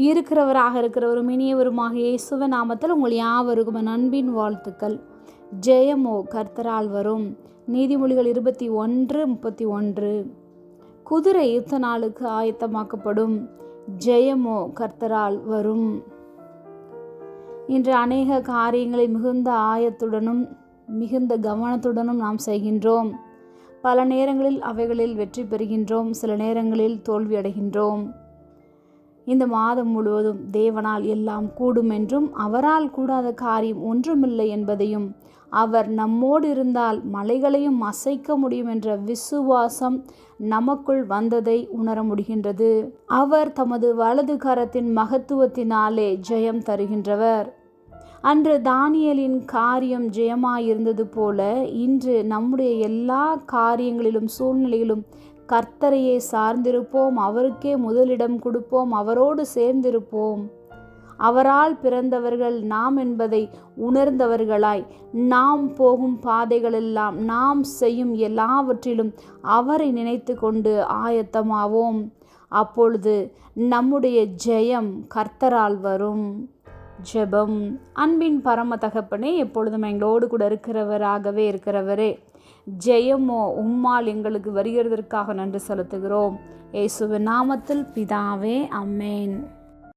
இருக்கிறவராக இருக்கிறவரும் இனியவருமாக இயேசுவ நாமத்தில் உங்கள் யாவருக்கும் நண்பின் அன்பின் வாழ்த்துக்கள். ஜெயமோ கர்த்தரால் வரும். நீதிமொழிகள் இருபத்தி ஒன்று முப்பத்தி ஒன்று. குதிரை யுத்த நாளுக்கு ஆயத்தமாக்கப்படும். ஜெயமோ கர்த்தரால் வரும். இன்று அநேக காரியங்களை மிகுந்த ஆயத்துடனும் மிகுந்த கவனத்துடனும் நாம் செய்கின்றோம். பல நேரங்களில் அவைகளில் வெற்றி பெறுகின்றோம். சில நேரங்களில் தோல்வி அடைகின்றோம். இந்த மாதம் முழுவதும் தேவனால் எல்லாம் கூடும் என்றும் அவரால் கூடாத காரியம் ஒன்றுமில்லை என்பதையும் அவர் நம்மோடு இருந்தால் மலைகளையும் அசைக்க முடியும் என்ற விசுவாசம் நமக்குள் வந்ததை உணர முடிகின்றது. அவர் தமது வலது கரத்தின் மகத்துவத்தினாலே ஜெயம் தருகின்றவர். அன்று தானியலின் காரியம் ஜெயமாயிருந்தது போல இன்று நம்முடைய எல்லா காரியங்களிலும் சூழ்நிலையிலும் கர்த்தரையே சார்ந்திருப்போம் அவருக்கே முதலிடம் கொடுப்போம் அவரோடு சேர்ந்திருப்போம். அவரால் பிறந்தவர்கள் நாம் என்பதை உணர்ந்தவர்களாய் நாம் போகும் பாதைகளெல்லாம் நாம் செய்யும் எல்லாவற்றிலும் அவரை நினைத்து கொண்டு ஆயத்தமாவோம். அப்பொழுது நம்முடைய ஜெயம் கர்த்தரால் வரும். ஜெபம். அன்பின் பரம தகப்பனே எப்பொழுதும் எங்களோடு கூட இருக்கிறவராகவே இருக்கிறவரே ஜெயமோ உம்மால் எங்களுக்கு வருகிறதற்காக நன்றி செலுத்துகிறோம். இயேசுவின் நாமத்தில் பிதாவே அம்மேன்